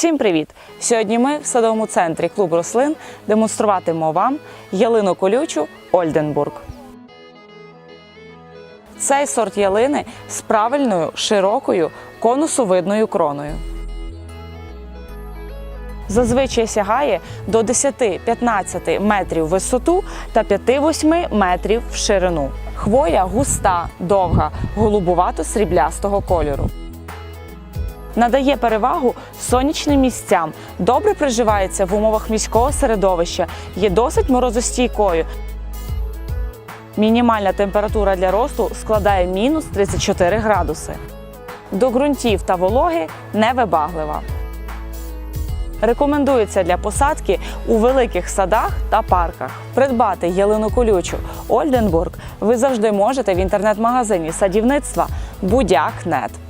Всім привіт! Сьогодні ми в садовому центрі клуб рослин демонструватимемо вам ялину колючу Ольденбург. Цей сорт ялини з правильною широкою конусовидною кроною. Зазвичай сягає до 10-15 метрів висоту та 5-8 метрів в ширину. Хвоя густа, довга, голубувато-сріблястого кольору. Надає перевагу сонячним місцям, добре приживається в умовах міського середовища, є досить морозостійкою. Мінімальна температура для росту складає мінус 34 градуси. До ґрунтів та вологи невибаглива. Рекомендується для посадки у великих садах та парках. Придбати ялину колючу Ольденбург ви завжди можете в інтернет-магазині садівництва Будяк.нет.